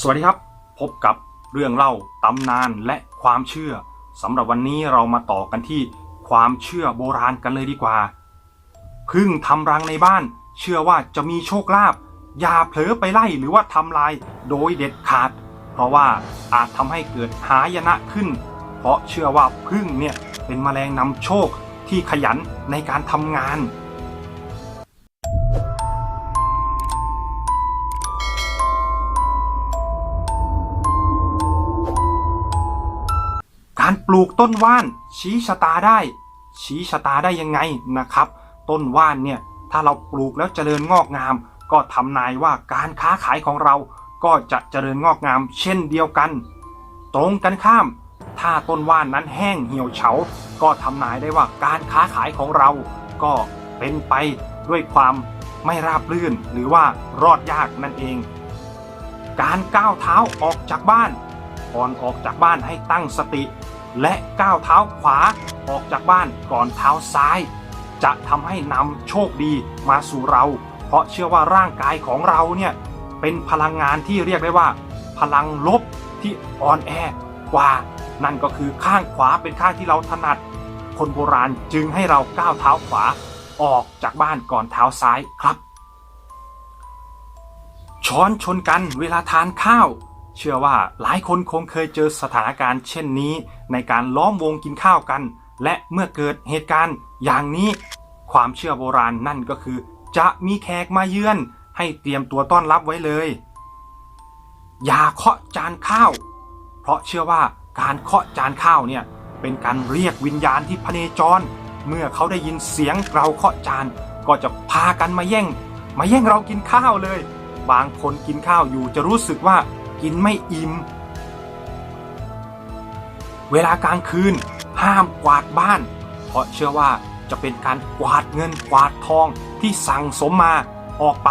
สวัสดีครับ พบกับเรื่องเล่าตำนานและความเชื่อสำหรับวันนี้เรามาต่อกันที่ความเชื่อโบราณกันเลยดีกว่าพึ่งทำรังในบ้าน เชื่อว่าจะมีโชคลาภอย่าเผลอไปไล่หรือว่าทำลายโดยเด็ดขาด เพราะว่าอาจทำให้เกิดหายนะขึ้น เพราะเชื่อว่าพึ่งเนี่ยเป็นแมลงนำโชคที่ขยันในการทำงาน การปลูกต้นว่านชี้ชะตาได้ ชี้ชะตาได้ยังไงนะครับ ต้นว่านเนี่ยถ้าเราปลูกแล้วเจริญงอกงาม ก็ทำนายว่าการค้าขายของเราก็จะเจริญงอกงาม เช่นเดียวกัน ตรงกันข้าม ถ้าต้นว่านนั้นแห้งเหี่ยวเฉา ก็ทำนายได้ว่าการค้าขายของเรา ก็เป็นไปด้วยความไม่ราบรื่นหรือว่ารอดยากนั่นเอง การก้าวเท้าออกจากบ้าน ก่อนออกจากบ้านให้ตั้งสติ และก้าวเท้าขวาออกจากบ้านก่อนเท้าซ้าย จะทำให้นำโชคดีมาสู่เรา เพราะเชื่อว่าร่างกายของเราเนี่ยเป็นพลังงานที่เรียกได้ว่า พลังลบที่อ่อนแอกว่า นั่นก็คือข้างขวาเป็นข้างที่เราถนัด คนโบราณจึงให้เราก้าวเท้าขวาออกจากบ้านก่อนเท้าซ้ายครับ ช้อนชนกันเวลาทานข้าว เชื่อว่าหลายคนคงเคยเจอสถานการณ์เช่นนี้ ในการล้อมวงกินข้าวกัน และเมื่อเกิดเหตุการณ์อย่างนี้ ความเชื่อโบราณนั่นก็คือ จะมีแขกมาเยือน ให้เตรียมตัวต้อนรับไว้เลย อย่าเคาะจานข้าว เพราะเชื่อว่าการเคาะจานข้าวเนี่ยเป็นการเรียกวิญญาณที่พเนจร เมื่อเขาได้ยินเสียงเราเคาะจาน ก็จะพากันมาแย่ง มาแย่งเรากินข้าวเลย บางคนกินข้าวอยู่จะรู้สึกว่า กินไม่อิ่ม เวลากลางคืนห้ามกวาดบ้าน เพราะเชื่อว่าจะเป็นการกวาดเงินกวาดทองที่สั่งสมมาออกไป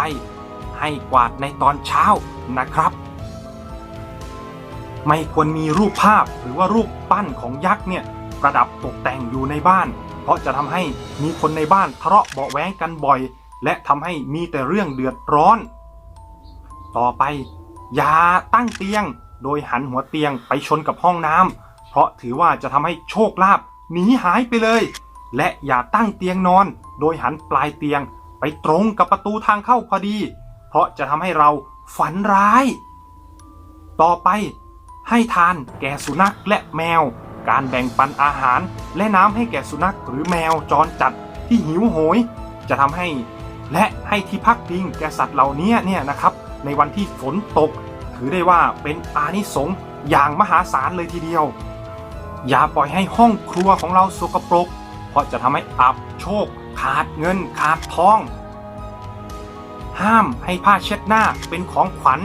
ให้กวาดในตอนเช้านะครับ ไม่ควรมีรูปภาพหรือว่ารูปปั้นของยักษ์เนี่ยประดับตกแต่งอยู่ในบ้าน เพราะจะทำให้มีคนในบ้านทะเลาะเบาะแว้งกันบ่อย และทำให้มีแต่เรื่องเดือดร้อน ต่อไป อย่าตั้งเตียง โดยหันหัวเตียงไปชนกับห้องน้ำเพราะถือว่าจะทำให้โชคลาภหนีหายไปเลย และอย่าตั้งเตียงนอน โดยหันปลายเตียงไปตรงกับประตูทางเข้าพอดี เพราะจะทำให้เราฝันร้าย ต่อไป ให้ทานแก่สุนัขและแมว การแบ่งปันอาหารและน้ำให้แก่สุนัขหรือแมวจรจัดที่หิวโหย จะทำให้ และให้ที่พักพิงแก่สัตว์เหล่านี้เนี่ยนะครับ ในวันที่ฝนตก ถือได้ว่าเป็นอานิสงส์อย่างมหาศาลเลยทีเดียว อย่าปล่อยให้ห้องครัวของเราสกปรก เพราะจะทำให้อับโชค ขาดเงินขาดทอง ห้ามให้ผ้าเช็ดหน้าเป็นของขวัญ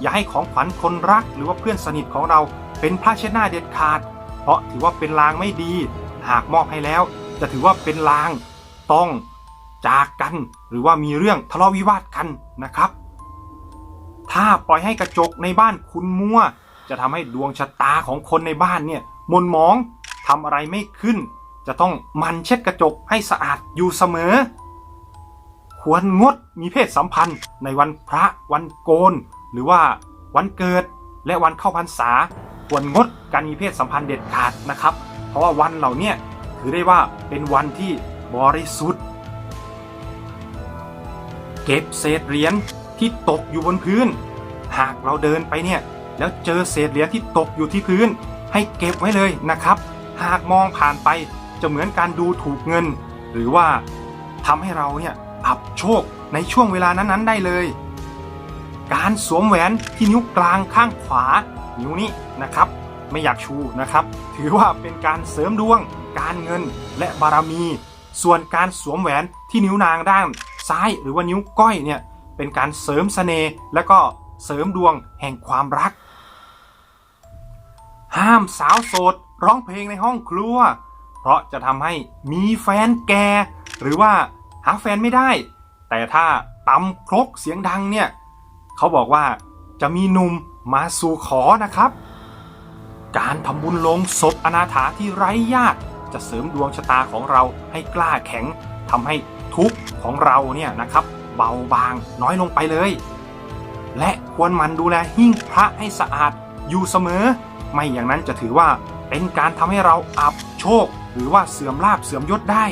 อย่าให้ของขวัญคนรักหรือว่าเพื่อนสนิทของเราเป็นผ้าเช็ดหน้าเด็ดขาด เพราะถือว่าเป็นลางไม่ดี หากมอบให้แล้ว จะถือว่าเป็นลางต้องจากกัน หรือว่ามีเรื่องทะเลาะวิวาทกันนะครับ ถ้าปล่อยให้กระจกในบ้านคุณมัว จะทำให้ดวงชะตาของคนในบ้านเนี่ยมนหมองทำอะไรไม่ขึ้น จะต้องมันเช็ดกระจกให้สะอาดอยู่เสมอ ควรงดมีเพศสัมพันธ์ในวันพระวันโกน หรือว่าวันเกิดและวันเข้าพรรษา ควรงดการมีเพศสัมพันธ์เด็ดขาดนะครับ เพราะว่าวันเหล่านี้ถือได้ว่าเป็นวันที่บริสุทธิ์ เก็บเศษเหรียญ ที่ตกอยู่บนพื้น หากเราเดินไปเนี่ย แล้วเจอเศษเหรียญที่ตกอยู่ที่พื้น ให้เก็บไว้เลยนะครับ หากมองผ่านไปจะเหมือนการดูถูกเงิน หรือว่าทำให้เราเนี่ยอับโชคในช่วงเวลานั้นๆ ได้เลย การสวมแหวนที่นิ้วกลางข้างขวา นิ้วนี้นะครับ ไม่อยากชูนะครับ ถือว่าเป็นการเสริมดวง การเงินและบารมี ส่วนการสวมแหวนที่นิ้วนางด้านซ้ายหรือว่านิ้วก้อยเนี่ย เป็นการเสริมเสน่ห์และก็เสริมดวงแห่งความรัก ห้ามสาวโสดร้องเพลงในห้องครัว เพราะจะทำให้มีแฟนแก่ หรือว่าหาแฟนไม่ได้ แต่ถ้าตำครกเสียงดังเนี่ย เขาบอกว่าจะมีหนุ่มมาสู่ขอนะครับ การทำบุญลงศพอนาถาที่ไร้ญาติจะเสริมดวงชะตาของเราให้กล้าแข็งทำให้ทุกข์ของเราเนี่ยนะครับ เบาบางน้อยลงไปเลย และควรหมันดูแลหิ้งพระให้สะอาดอยู่เสมอ ไม่อย่างนั้นจะถือว่าเป็นการทำให้เราอับโชค หรือว่าเสื่อมลาบเสื่อมยศได้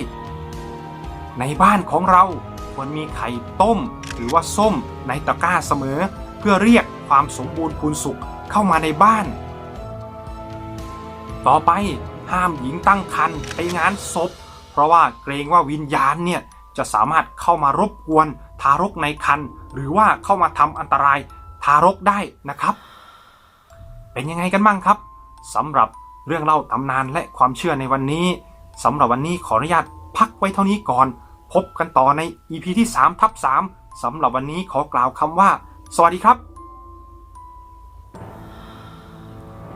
ในบ้านของเราควรมีไข่ต้ม หรือว่าส้มในตะกร้าเสมอ เพื่อเรียกความสมบูรณ์พูนสุขเข้ามาในบ้าน ต่อไปห้ามหญิงตั้งครรภ์ไปงานศพ เพราะว่าเกรงว่าวิญญาณเนี่ยจะสามารถเข้ามารบกวน ทารกในครรภ์หรือว่าเข้ามาทำอันตรายทารกได้นะครับ เป็นยังไงกันบ้างครับสำหรับเรื่องเล่าตำนานและความเชื่อในวันนี้สำหรับวันนี้ขออนุญาตพักไว้เท่านี้ก่อน พบกันต่อใน EP ที่3ทับ3สำหรับวันนี้ขอกล่าวคำว่า สวัสดีครับ